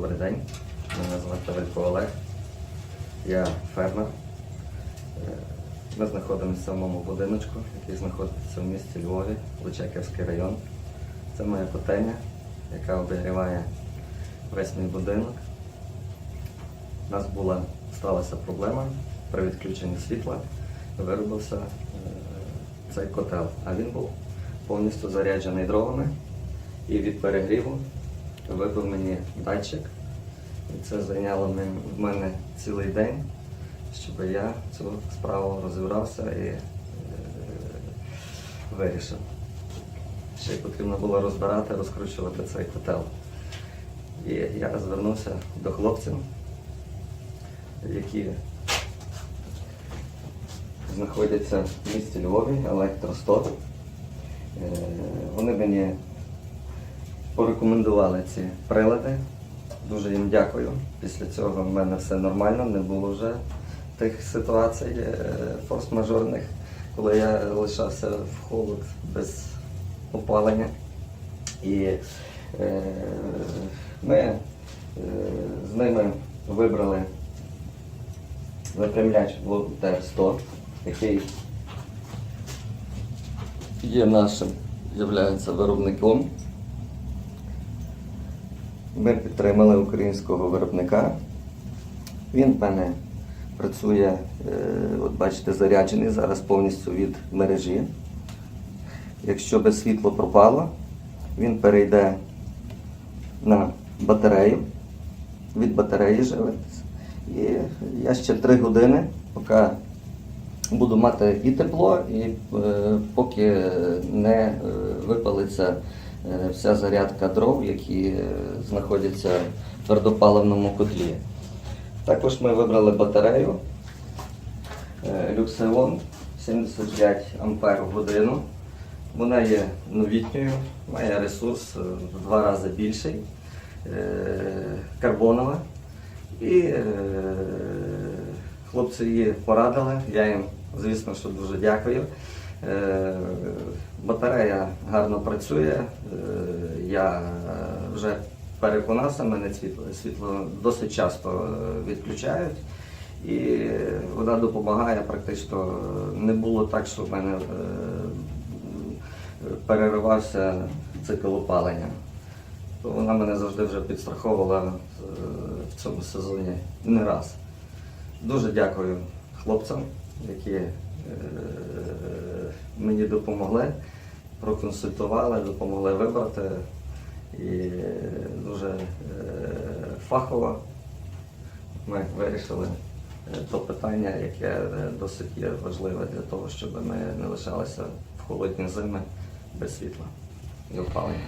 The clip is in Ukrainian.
Добрий день. Мене звати Валько Олег. Я фермер. Е, Ми знаходимося в самому будиночку, який знаходиться в місті Львові, Лучаківський район. Це моя котельня, яка обігріває весь мій будинок. У нас була, сталася проблема при відключенні світла, виробився е, цей котел, а він був повністю заряджений дровами і від перегріву вибив мені датчик. І це зайняло в мене цілий день, щоб я цю справу розібрався і е, вирішив. Ще потрібно було розбирати, розкручувати цей котел. І я звернувся до хлопців, які знаходяться в місті Львові, електростор. Е, Вони мені порекомендували ці прилади. Дуже їм дякую. Після цього в мене все нормально, не було вже тих ситуацій е, форс-мажорних, коли я лишався в холод без опалення. І е, ми е, з ними вибрали випрямляч Волонтер 100, який є нашим, являється виробником. Ми підтримали українського виробника. Він в мене працює, е, от бачите, заряджений зараз повністю від мережі. Якщо би світло пропало, він перейде на батарею, від батареї живитись. І я ще 3 години, поки буду мати і тепло, і е, поки не е, випалиться вся зарядка дров, які е, знаходяться в твердопаливному котлі. Також ми вибрали батарею е, Luxeon 75 ампер в годину. Вона є новітньою, має ресурс е, в два рази більший, е, карбонова. І е, хлопці її порадили. Я їм, звісно, що дуже дякую. Е, батарея гарно працює. Е, я вже переконався, мене світло, світло досить часто е, відключають. І вона допомагає практично. Не було так, що в мене переривався цикл опалення. Вона мене завжди вже підстраховувала в цьому сезоні не раз. Дуже дякую хлопцям, які е, мені допомогли, проконсультували, допомогли вибрати. І дуже е, фахово ми вирішили е, то питання, яке е, досить є важливе для того, щоб ми не лишалися в холодні зими без світла і опалення.